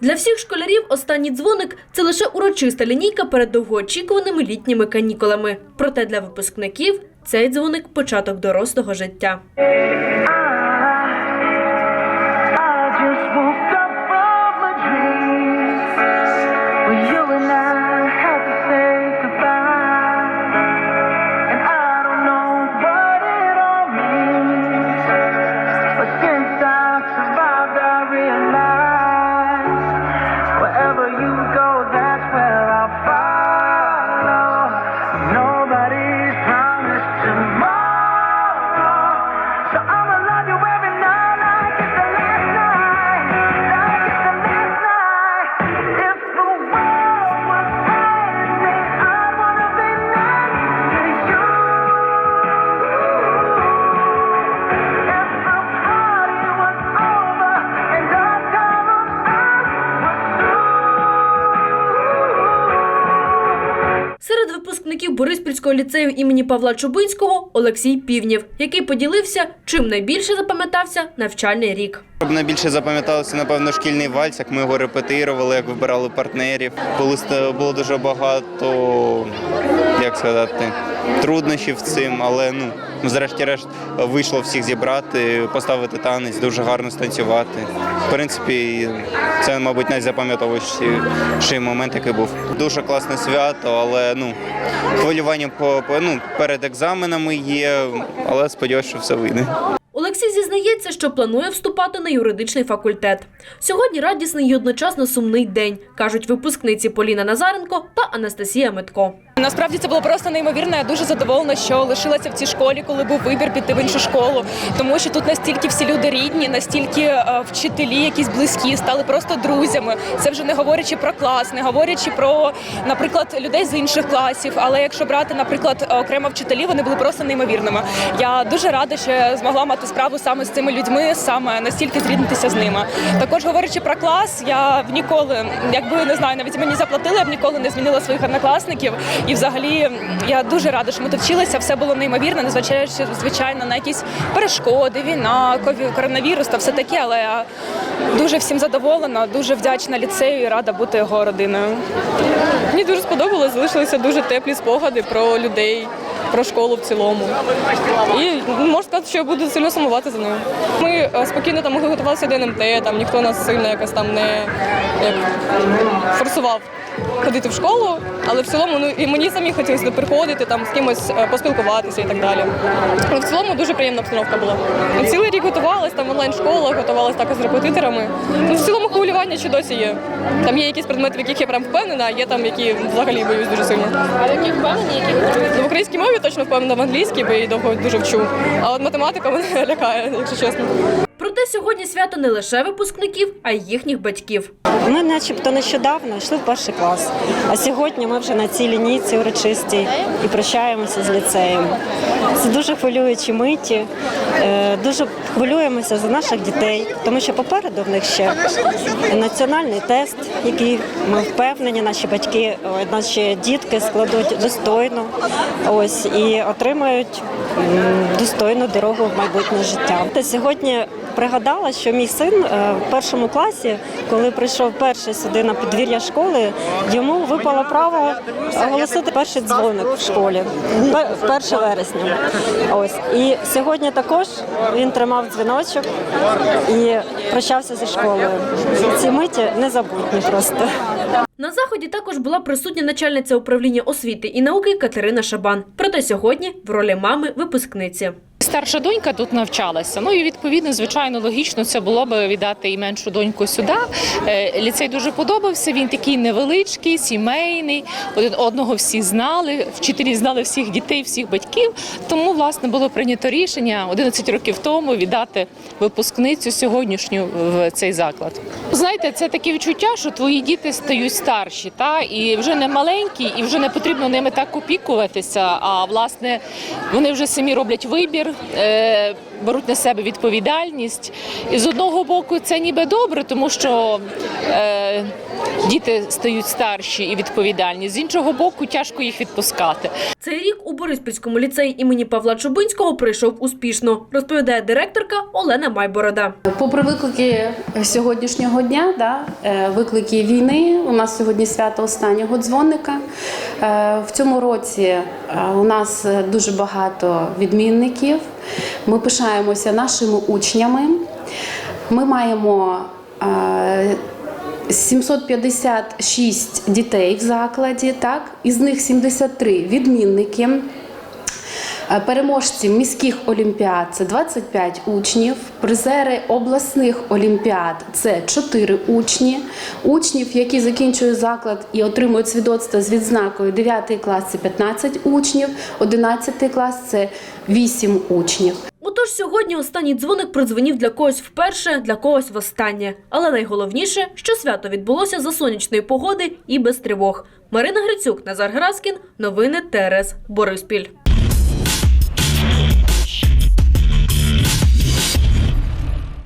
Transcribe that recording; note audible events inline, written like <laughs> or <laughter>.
Для всіх школярів останній дзвоник це лише урочиста лінійка перед довгоочікуваними літніми канікулами. Проте для випускників цей дзвоник початок дорослого життя. Випускників Бориспільського ліцею імені Павла Чубинського Олексій Півнів, який поділився, чим найбільше запам'ятався навчальний рік. Щоб найбільше запам'яталося, напевно, шкільний вальс, як ми його репетирували, як вибирали партнерів. Коли було дуже багато, як сказати, труднощів цим, але ну, зрешті-решт вийшло всіх зібрати, поставити танець, дуже гарно станцювати. В принципі, це, мабуть, найзапам'ятовіший момент, який був. Дуже класне свято, але ну, хвилювання по, по- ну, перед екзаменами є, але сподіваюся, що все вийде. Олексій зізнається, що планує вступати на юридичний факультет. Сьогодні радісний і одночасно сумний день, кажуть випускниці Поліна Назаренко та Анастасія Митко. Насправді це було просто неймовірно. Я дуже задоволена, що лишилася в цій школі, коли був вибір піти в іншу школу. Тому що тут настільки всі люди рідні, настільки е, вчителі, якісь близькі, стали просто друзями. Це вже не говорячи про клас, не говорячи про, наприклад, людей з інших класів. Але якщо брати, наприклад, окремо вчителі, вони були просто неймовірними. Я дуже рада, що змогла мати справу саме з цими людьми, саме настільки зріднитися з ними. Також говорячи про клас, я в ніколи, якби не знаю, навіть мені заплатили, я б ніколи не змінила своїх однокласників. І взагалі я дуже рада, що ми тут вчилися. Все було неймовірно, незважаючи звичайно на якісь перешкоди, війна, коронавірус та все таке. Але я дуже всім задоволена, дуже вдячна ліцею і рада бути його родиною. Мені дуже сподобалось, залишилися дуже теплі спогади про людей, про школу в цілому. І можу сказати, що я буду сильно сумувати за нею. Ми е, спокійно там могли готувалися до НМТ, там ніхто нас сильно якось там не як, форсував ходити в школу, але в цілому ну і мені самі хотілося приходити, там з кимось е, поспілкуватися і так далі. Ну, в цілому дуже приємна обстановка була. Цілий рік готувалась, там онлайн-школа, готувалась також з репетиторами. Ну, в цілому хвилювання ще досі є. Там є якісь предмети, в яких я прям впевнена, а є там, які взагалі боюсь дуже сильно. А в яких впевнені? Ну, в українській мові точно впевнена в англійській, бо я її довго дуже вчу. А от математика мене <laughs> лякає, якщо чесно. Сьогодні свято не лише випускників, а й їхніх батьків. Ми, начебто, нещодавно йшли в перший клас, а сьогодні ми вже на цій лінійці урочистій і прощаємося з ліцеєм. Це дуже хвилюючі миті. Е, Дуже хвилюємося за наших дітей, тому що попереду в них ще національний тест, який ми впевнені, наші батьки, наші дітки складуть достойно. Ось і отримають достойну дорогу в майбутнє життя. Та сьогодні пригадала, що мій син е, в першому класі, коли прийшов перший сюди на подвір'я школи, йому випало право оголосити перший дзвоник в школі в 1 вересня. Ось і сьогодні також він тримав дзвіночок і прощався зі школою. Ці миті незабутні просто. На заході також була присутня начальниця управління освіти і науки Катерина Шабан. Проте сьогодні в ролі мами випускниці. Старша донька тут навчалася. Ну і відповідно, звичайно, логічно це було б віддати і меншу доньку сюди. Е, Ліцей дуже подобався. Він такий невеличкий, сімейний. Один одного всі знали. Вчителі знали всіх дітей, всіх батьків. Тому власне було прийнято рішення 11 років тому віддати випускницю сьогоднішню в цей заклад. Знаєте, це таке відчуття, що твої діти стають старші, та і вже не маленькі, і вже не потрібно ними так опікуватися. А власне вони вже самі роблять вибір. Е, беруть на себе відповідальність. І з одного боку, це ніби добре, тому що е, діти стають старші і відповідальні. З іншого боку, тяжко їх відпускати. Цей рік у Бориспільському ліцеї імені Павла Чубинського пройшов успішно, розповідає директорка Олена Майборода. Попри виклики сьогоднішнього дня, да, е, виклики війни, у нас сьогодні свято останнього дзвоника. Е, В цьому році е, у нас е, дуже багато відмінників. Ми пишаємося нашими учнями. Ми маємо е, 756 дітей в закладі, так? із них 73 відмінники. Е, Переможці міських олімпіад це 25 учнів, призери обласних олімпіад це 4 учні. Учнів, які закінчують заклад і отримують свідоцтво з відзнакою 9 клас це 15 учнів, 11 клас це 8 учнів. Отож, сьогодні останній дзвоник продзвонів для когось вперше, для когось востаннє. Але найголовніше, що свято відбулося за сонячної погоди і без тривог. Марина Грицюк, Назар Граскін, новини ТРС Бориспіль.